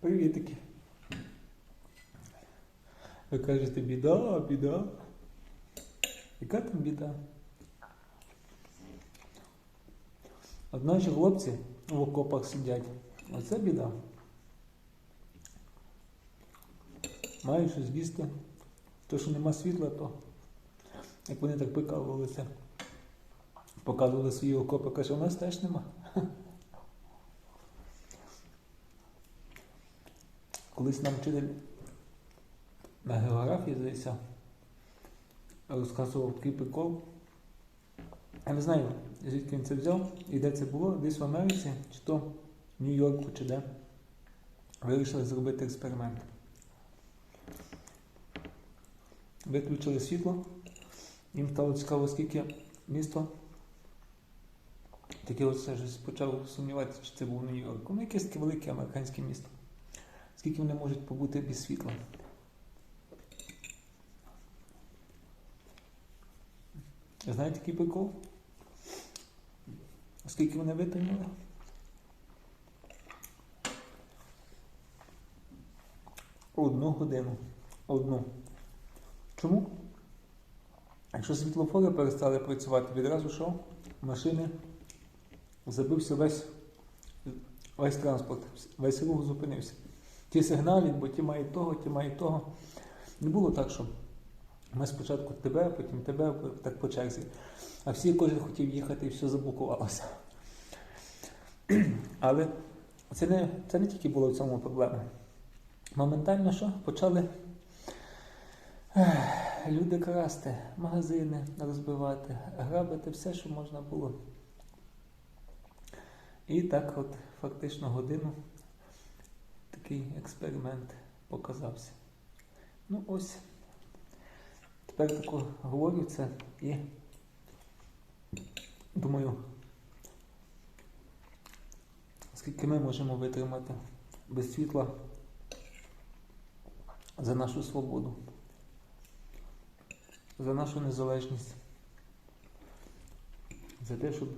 Привітики. Ви кажете, біда, біда. Яка там біда? От хлопці в окопах сидять. Оце біда. Мають щось їсти. То, що нема світла, то як вони так прикалувалися, показували свої окопи, каже, у нас теж нема. Колись нам вчитель на географії, здається, розказував такий прикол. Я не знаю, звідки він це взяв і де це було, десь в Америці, чи то в Нью-Йорку, чи де. Вирішили зробити експеримент. Виключили світло. Їм стало цікаво, скільки місто. Таке ж почав сумніватися, чи це був Нью-Йорк. Ну, якесь таке велике американське місто. Скільки вони можуть побути без світла? Знаєте який прикол? Скільки вони витримали? Одну годину. Одну. Чому? Якщо світлофори перестали працювати, відразу що? Машини забився весь, весь транспорт, весь рух зупинився. Ті сигналять, бо ті мають того, ті мають того. Не було так, що ми спочатку тебе, потім тебе, так по черзі. А всі кожен хотів їхати і все заблокувалося. Але це не, це не тільки було в цьому проблема. Моментально що? Почали люди красти, магазини розбивати, грабити все, що можна було. І так от фактично годину такий експеримент показався. Ну ось. Тепер тако говорю це і думаю, скільки ми можемо витримати без світла за нашу свободу, за нашу незалежність, за те, щоб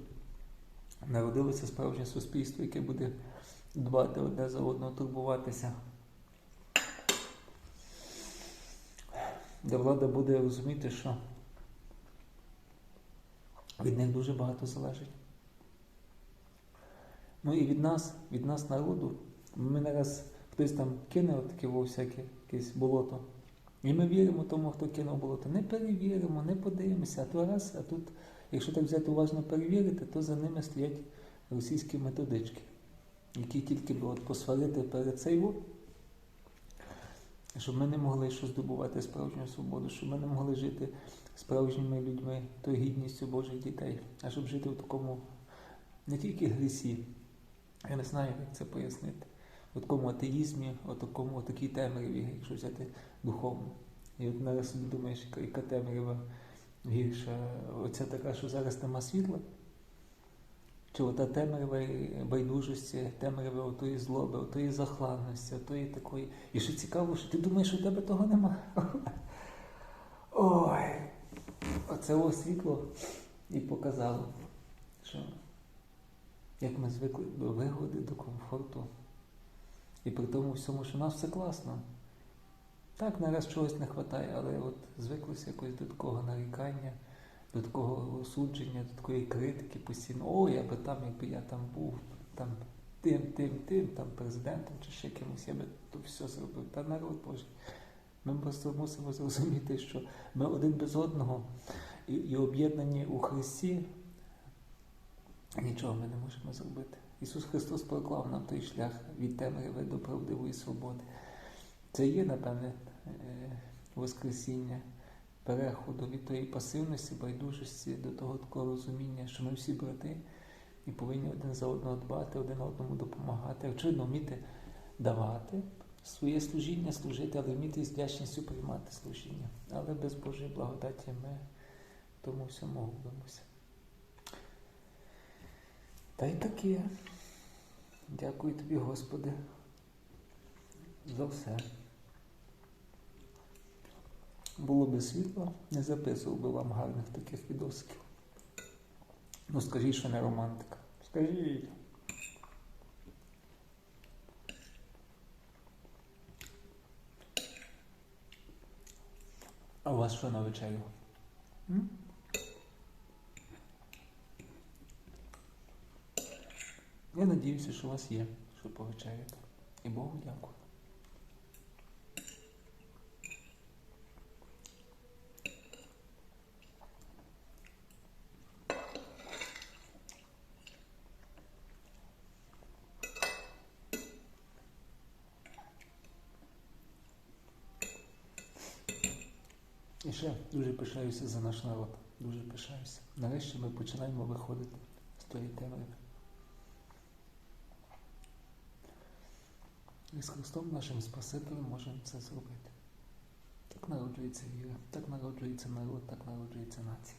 народилося справжнє суспільство, яке буде дбати одне за одного, турбуватися. Де влада буде розуміти, що від них дуже багато залежить. Ну і від нас, від нас, народу, ми не раз хтось там кине таке всяке якесь болото. І ми віримо тому, хто кинув болото. Не перевіримо, не подивимося, а то раз, а тут, якщо так взяти уважно перевірити, то за ними стоять російські методички, які тільки би от посварити перед цей щоб ми не могли що здобувати справжню свободу, щоб ми не могли жити справжніми людьми, тою гідністю Божих дітей, а щоб жити в такому не тільки грісі, я не знаю, як це пояснити, в такому атеїзмі, в такому в такій темряві, якщо взяти духовно. І от зараз думаєш, яка темрява гірша, оця така, що зараз нема світла. Чи ота темрява байдужості, темрява отої злоби, отої захладності, отої такої. І що цікаво, що ти думаєш, що у тебе того нема. Ой, оце ось світло і показало, що як ми звикли до вигоди, до комфорту. І при тому всьому, що у нас все класно. Так, нараз чогось не вистачає, але от звиклося якось до такого нарікання до такого осудження, до такої критики постійно, о, я би там, якби я там був, там тим, тим, тим, там президентом чи ще кимось, я би то все зробив. Та народ Божий. Ми просто мусимо зрозуміти, що ми один без одного і, і об'єднані у Христі, нічого ми не можемо зробити. Ісус Христос проклав нам той шлях від темряви до правдивої свободи. Це є, напевне, Воскресіння переходу від тої пасивності, байдужості до того такого розуміння, що ми всі брати і повинні один за одного дбати, один одному допомагати, очевидно, вміти давати своє служіння, служити, але вміти з вдячністю приймати служіння. Але без Божої благодаті ми тому всьому губимося. Та й таке. Дякую тобі, Господи, за все було би світло, не записував би вам гарних таких відосків. Ну скажіть, що не романтика. Скажіть. А у вас що на вечерю? Я надіюся, що у вас є, що повечеряти. І Богу дякую. І ще дуже пишаюся за наш народ. Дуже пишаюся. Нарешті ми починаємо виходити з тої темряви. І з Христом нашим Спасителем можемо це зробити. Так народжується віра, так народжується народ, так народжується нація.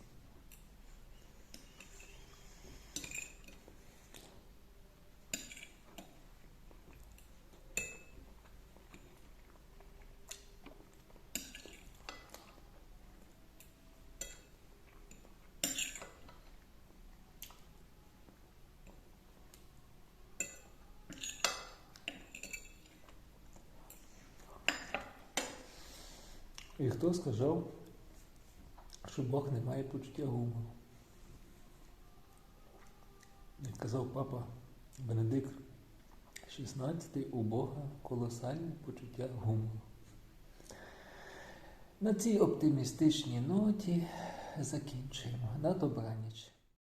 І хто сказав, що Бог не має почуття гумору? Як казав папа Бенедикт XVI, у Бога колосальне почуття гумору. На цій оптимістичній ноті закінчуємо. На добраніч.